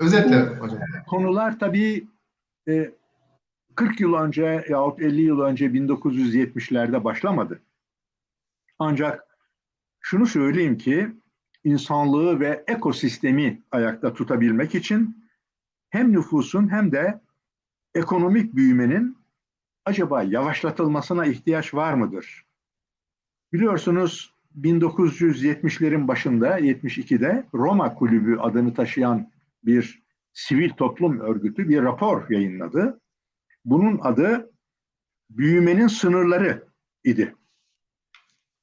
Özetle hocam. Konular tabii e, 40 yıl önce yahut 50 yıl önce 1970'lerde başlamadı. Ancak şunu söyleyeyim ki insanlığı ve ekosistemi ayakta tutabilmek için hem nüfusun hem de ekonomik büyümenin acaba yavaşlatılmasına ihtiyaç var mıdır? Biliyorsunuz 1970'lerin başında 72'de Roma Kulübü adını taşıyan bir sivil toplum örgütü bir rapor yayınladı. Bunun adı büyümenin sınırları idi.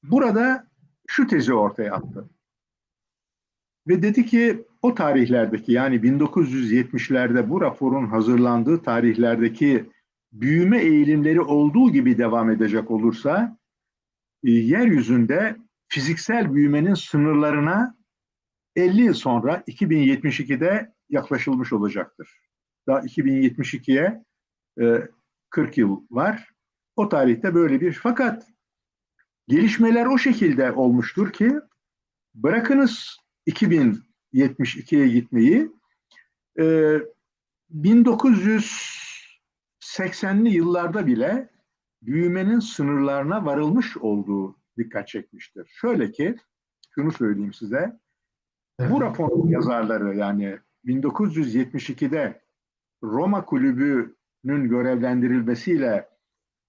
Burada şu tezi ortaya attı. Ve dedi ki o tarihlerdeki yani 1970'lerde bu raporun hazırlandığı tarihlerdeki büyüme eğilimleri olduğu gibi devam edecek olursa e, yeryüzünde fiziksel büyümenin sınırlarına 50 yıl sonra 2072'de yaklaşılmış olacaktır. Daha 2072'ye e, 40 yıl var. O tarihte böyle bir fakat gelişmeler o şekilde olmuştur ki bırakınız 2072'ye gitmeyi e, 1980'li yıllarda bile büyümenin sınırlarına varılmış olduğu dikkat çekmiştir. Şöyle ki şunu söyleyeyim size. Bu raporun yazarları yani 1972'de Roma Kulübü'nün görevlendirilmesiyle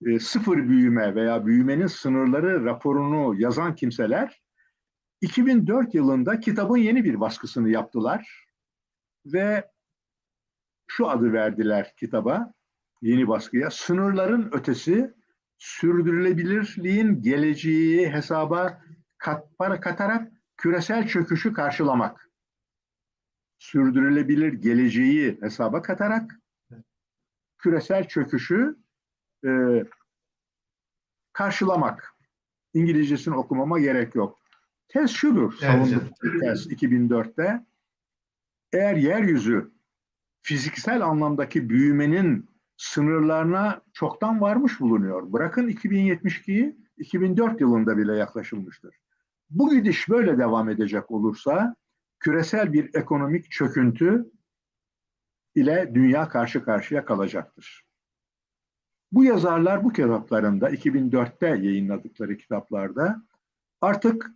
e, sıfır büyüme veya büyümenin sınırları raporunu yazan kimseler 2004 yılında kitabın yeni bir baskısını yaptılar ve şu adı verdiler kitaba, yeni baskıya. Sınırların ötesi sürdürülebilirliğin geleceği hesaba kat, para katarak küresel çöküşü karşılamak. Sürdürülebilir geleceği hesaba katarak küresel çöküşü e, karşılamak. İngilizcesini okumama gerek yok. Tez şudur, Evet savundukları tez 2004'te. Eğer yeryüzü fiziksel anlamdaki büyümenin sınırlarına çoktan varmış bulunuyor. Bırakın 2072'yi, 2004 yılında bile yaklaşılmıştır. Bu gidiş böyle devam edecek olursa küresel bir ekonomik çöküntü ile dünya karşı karşıya kalacaktır. Bu yazarlar bu kitaplarında 2004'te yayınladıkları kitaplarda artık